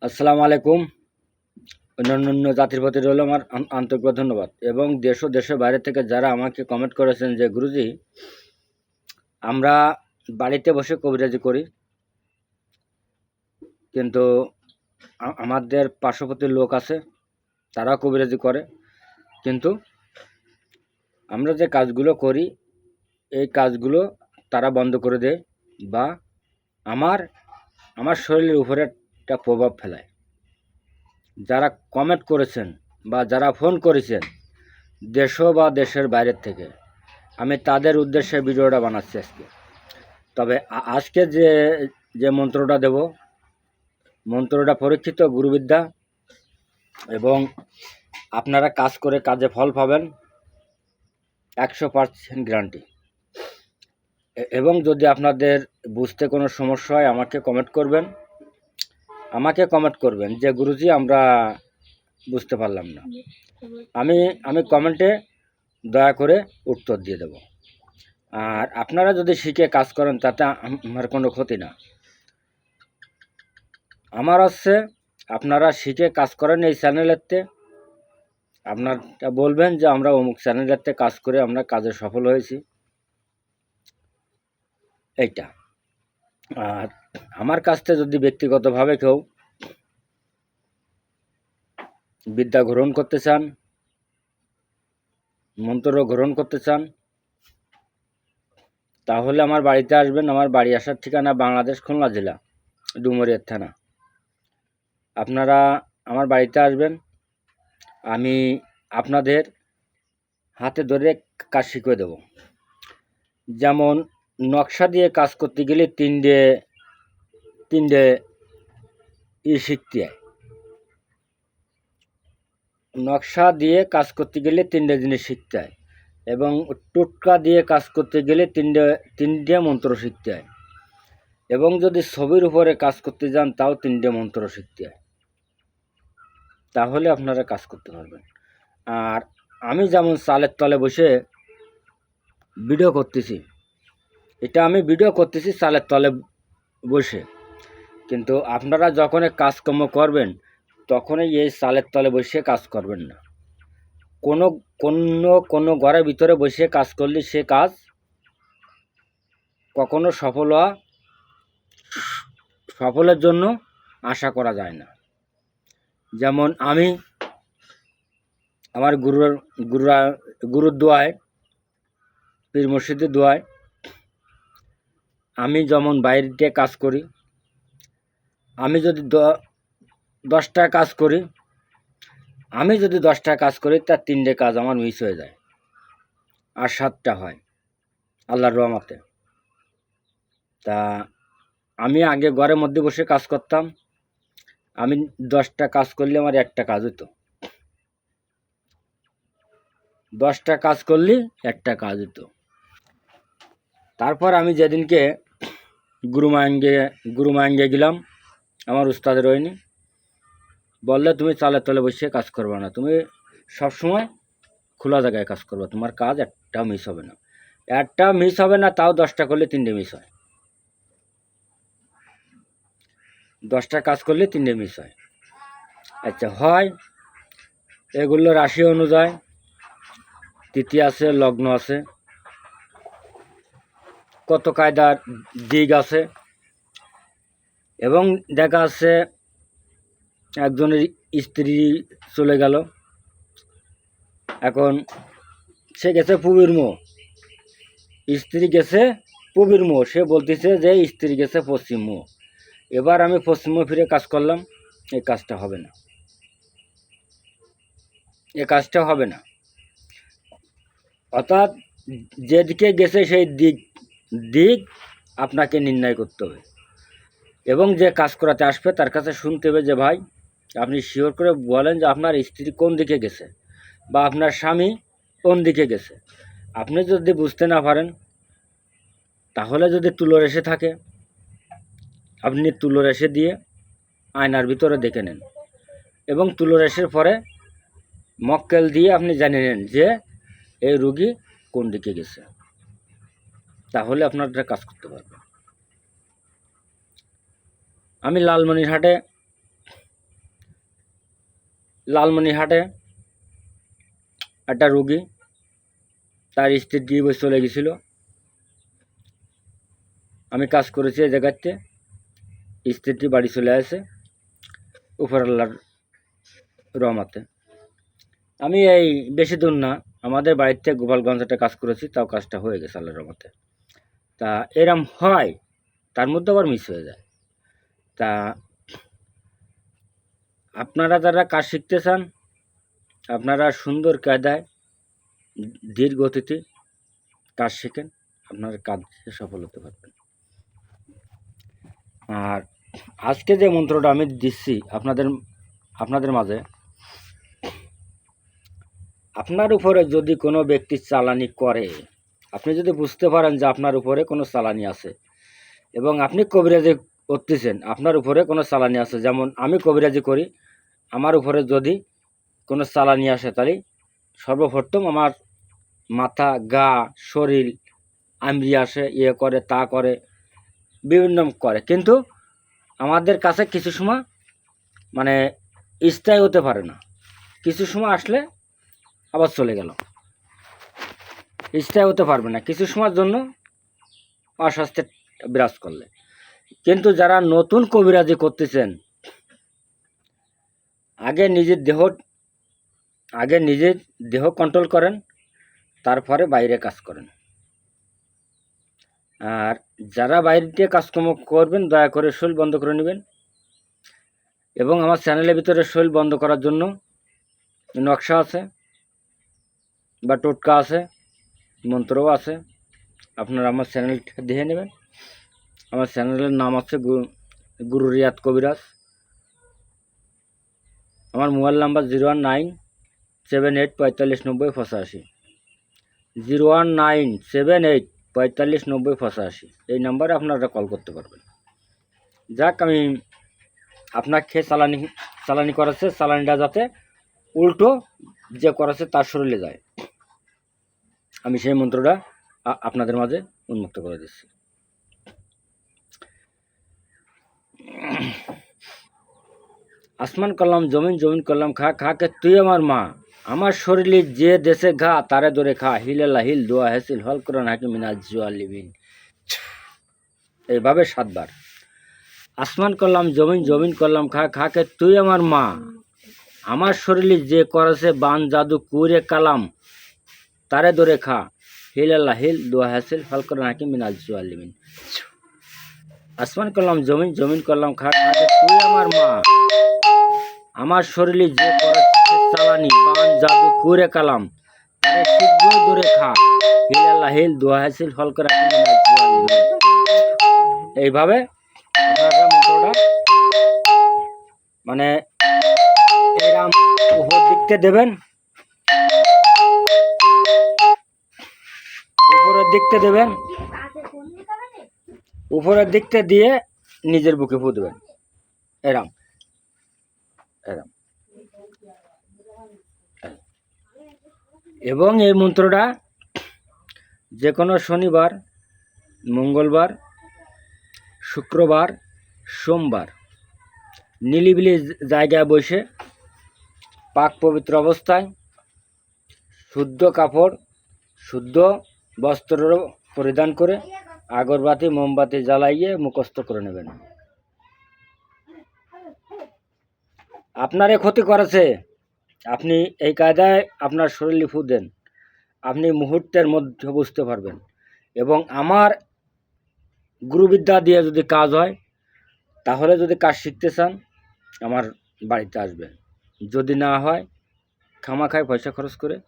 আসসালামু আলাইকুম। অন্যান্য অন্য জাতির প্রতি রইল আমার আন- আন্তরিক ধন্যবাদ। এবং দেশ ও দেশের বাইরে থেকে যারা আমাকে কমেন্ট করেছেন যে, গুরুজি, আমরা বাড়িতে বসে কবিরাজি করি। কিন্তু আমাদের পার্শ্ববর্তী লোক আছে তারা কবিরাজি করে। কিন্তু আমরা যে কাজগুলো করি, এই কাজগুলো তারা বন্ধ করে দেয় বা আমার আমার শরীরের উপরে একটা প্রভাব ফেলায়। যারা কমেন্ট করেছেন বা যারা ফোন করেছেন দেশ বা দেশের বাইরের থেকে, আমি তাদের উদ্দেশ্যে ভিডিওটা বানাচ্ছি আজকে। তবে আজকে যে যে মন্ত্রটা দেব, মন্ত্রটা পরীক্ষিত গুরুবিদ্যা এবং আপনারা কাজ করে কাজে ফল পাবেন, একশো পার্সেন্ট গ্যারান্টি এবং যদি আপনাদের বুঝতে কোনো সমস্যা হয়, আমাকে কমেন্ট করবেন। আমাকে কমেন্ট করবেন যে, গুরুজি, আমরা বুঝতে পারলাম না। আমি আমি কমেন্টে দয়া করে উত্তর দিয়ে দেব। আর আপনারা যদি শিখে কাজ করেন, তাতে আমার কোনো ক্ষতি না। আমার হচ্ছে, আপনারা শিখে কাজ করেন এই চ্যানেলেরতে। আপনারটা বলবেন যে, আমরা অমুক চ্যানেলেরতে কাজ করে আমরা কাজে সফল হয়েছি। এইটা। আর আমার কাছ যদি ব্যক্তিগতভাবে কেউ বিদ্যা গ্রহণ করতে চান, মন্ত্র গ্রহণ করতে চান, তাহলে আমার বাড়িতে আসবেন। আমার বাড়ি আসার ঠিকানা বাংলাদেশ খুলনা জেলা ডুমুরিয়ার থানা। আপনারা আমার বাড়িতে আসবেন। আমি আপনাদের হাতে ধরে কাজ শিখিয়ে দেব। যেমন নকশা দিয়ে কাজ করতে গেলে তিনটে তিনটে ই শিখতে হয়। নকশা দিয়ে কাজ করতে গেলে তিনটে জিনিস শিখতে হয় এবং টোটকা দিয়ে কাজ করতে গেলে তিনটে তিনটে মন্ত্র শিখতে হয় এবং যদি ছবির উপরে কাজ করতে যান তাও তিনটে মন্ত্র শিখতে হয়। তাহলে আপনারা কাজ করতে পারবেন। আর আমি যেমন চালের তলে বসে ভিডিও করতেছি এটা আমি ভিডিও করতেছি চালের তলে বসে। কিন্তু আপনারা যখন কাজকর্ম করবেন, তখনই এই চালের তলে বসে কাজ করবেন না। কোনো কোনো কোনো ঘরের ভিতরে বসে কাজ করলে সে কাজ কখনো সফল হওয়া, সফলের জন্য আশা করা যায় না। যেমন আমি আমার গুরুর, গুরুরা, গুরুর দোয়ায়, পীর মসজিদের দোয়ায় আমি যেমন বাইরে কাজ করি, আমি যদি দশটা কাজ করি, আমি যদি দশটা কাজ করি, তার তিনটে কাজ আমার মিস হয়ে যায়। আর সাতটা হয়, আল্লাহর রহমতে। তা আমি আগে ঘরের মধ্যে বসে কাজ করতাম, আমি দশটা কাজ করলে আমার একটা কাজ হতো দশটা কাজ করলে একটা কাজ হতো তারপর আমি যেদিনকে গুরুমায়ঙ্গে গুরুমায়ঙ্গে গেলাম, আমার উস্তাদ হয়নি বললে, তুমি চালের তলে বসে কাজ করবে না। তুমি সব সময় খোলা জায়গায় কাজ করবে। তোমার কাজ একটা মিস হবে না। একটা মিস হবে না, তাও দশটা করলে তিনটে মিস হয়। দশটা কাজ করলে তিনটে মিস হয়। আচ্ছা হয়। এগুলো রাশি অনুযায়ী। তৃতীয় আছে, লগ্ন আছে। কত কায়দার দিক আছে। এবং দেখা আছে একজনের স্ত্রী চলে গেল। এখন সে গেছে পুবির মো স্ত্রী গেছে পুবির মো সে বলতেছে যে স্ত্রী গেছে পশ্চিম মো এবার আমি পশ্চিম মো ফিরে কাজ করলাম। এই কাজটা হবে না। এ কাজটা হবে না। অর্থাৎ যেদিকে গেছে সেই দিক দিক আপনাকে নির্ণয় করতে হবে। এবং যে কাজ করাতে আসবে তার কাছে শুনতে হবে যে, ভাই, আপনি শিওর করে বলেন যে আপনার স্ত্রী কোন দিকে গেছে বা আপনার স্বামী কোন দিকে গেছে। আপনি যদি বুঝতে না পারেন, তাহলে যদি তুলো রেসে থাকে, আপনি তুলো রেসে দিয়ে আয়নার ভিতরে দেখে নেন। এবং তুলো রেসের পরে মক্কেল দিয়ে আপনি জানিয়ে নেন যে, এই রুগী কোন দিকে গেছে। তাহলে আপনার এটা কাজ করতে পারবেন। আমি লালমনিরহাটে লালমনিহাটে একটা রুগী, তার স্ত্রী ডিভোর্স চলে গেছিল। আমি কাজ করেছি এই জায়গাতে, স্ত্রীটি বাড়ি চলে আসে উপরাল্লার রহমাতে। আমি এই বেশি দূর না, আমাদের বাড়িতে গোপালগঞ্জ একটা কাজ করেছি, তাও কাজটা হয়ে গেছে আল্লাহর রহমতে। তা এরম হয়, তার মধ্যে আবার মিস হয়ে যায়। তা আপনারা যারা কাজ শিখতে চান, আপনারা সুন্দর কায়দায় ধীর গতিতে কাজ শেখেন, আপনার কাজে সফল হতে পারবেন। আর আজকে যে মন্ত্রটা আমি দিচ্ছি আপনাদের আপনাদের মাঝে, আপনার উপরে যদি কোনো ব্যক্তি চালানি করে আপনি যদি বুঝতে পারেন যে আপনার উপরে কোনো চালানি আছে, এবং আপনি কবিরাজি করতেছেন, আপনার উপরে কোনো চালানি আছে, যেমন আমি কবিরাজি করি, আমার উপরে যদি কোনো চালানি আসে, তাহলে সর্বপ্রথম আমার মাথা, গা, শরীর আমরি আসে ইয়ে করে, তা করে, বিভিন্ন করে। কিন্তু আমাদের কাছে কিছু সময় মানে স্থায়ী হতে পারে না। কিছু সময় আসলে আবার চলে গেল। স্থায়ী হতে পারবে না। কিছু সময়ের জন্য অস্বাস্থ্যের বিরাজ করলে। কিন্তু যারা নতুন কবিরাজি করতেছেন, আগে নিজের দেহ, আগে নিজের দেহ কন্ট্রোল করেন, তারপরে বাইরে কাজ করেন। আর যারা বাইরে দিয়ে কাজকর্ম করবেন, দয়া করে শৈল বন্ধ করে নেবেন। এবং আমার চ্যানেলের ভিতরে শৈল বন্ধ করার জন্য নকশা আছে, বা টোটকা আছে। মন্ত্রও আছে। আপনারা আমার চ্যানেলটা দেখে নেবেন। আমার চ্যানেলের নাম আছে গুরু রিয়াদ কবিরাজ। আমার mobile number zero one nine seven eight পঁয়তাল্লিশ নব্বই পঁচাশি। Zero one nine seven eight পঁয়তাল্লিশ নব্বই পঁচাশি। এই নাম্বারে আপনারা কল করতে পারবেন। যাক, আমি আপনার খেয়ে চালানি চালানি করাচ্ছে, চালানিটা যাতে উল্টো যে করাচ্ছে তার শরীরে যায়। আমি সেই মন্ত্রটা আপনাদের মাঝে উন্মুক্ত করে দিচ্ছি। আসমান করলাম, জমিন জমিন করলাম, খা খাকে তুই আমার মা। আমার শরীরে যে দেশে ঘা, তারে ধরে খা। হিলেলা হিল, দোয়া হেসিল, হল কোরআন হাকিম মিনাজ জুয়া লিবিন এইভাবে সাতবার। আসমান করলাম, জমিন জমিন করলাম, খা খা খাকে তুই আমার মা। আমার শরীরে যে করেছে বান, জাদু কুরে কালাম তারে ধরে খা। হিল আল্লাহ, হিল, দোয়া হাসিল হল কোরআন হাকিম মিনাজ জুয়া আসমান করলাম, জমিন জমিন করলাম, খা। তুই আমার মা। আমার শরীরে যে চালানি, বান, জাদু কুরে কালাম, তারে শীঘ্র দূরে খা। হিল আল্লাহ, হিল, দোয়া হাসিল করে এইভাবে আপনারা মানে এরাম উপর দিকতে দেবেন। উপরের দিকতে দেবেন। উপরের দিকটা দিয়ে নিজের বুকে ফু দেবেন। এরাম। এরাম। এবং এই মন্ত্রটা যে কোনো শনিবার, মঙ্গলবার, শুক্রবার, সোমবার, নিলিবিলি জায়গায় বসে পাক পবিত্র অবস্থায় শুদ্ধ কাপড়, শুদ্ধ বস্ত্র পরিধান করে আগরবাতি, মোমবাতি জ্বালাইয়ে মুখস্থ করে নেবেন। আপনারে ক্ষতি করেছে। আপনি এই কায়দায় আপনার শরীরে ফু দেন। আপনি মুহূর্তের মধ্যে বুঝতে পারবেন। এবং আমার গুরুবিদ্যা দিয়ে যদি কাজ হয়, তাহলে যদি কাজ শিখতে চান, আমার বাড়িতে আসবেন। যদি না হয়, খামাখায় পয়সা খরচ করে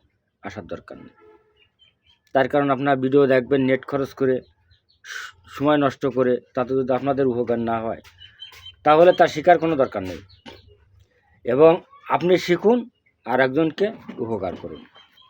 আসার দরকার নেই। তার কারণ আপনার ভিডিও দেখবেন নেট খরচ করে সময় নষ্ট করে, তাতে যদি আপনাদের উপকার না হয়, তাহলে তার শেখার কোনো দরকার নেই। এবং আপনি শিখুন আর একজনকে উপকার করুন।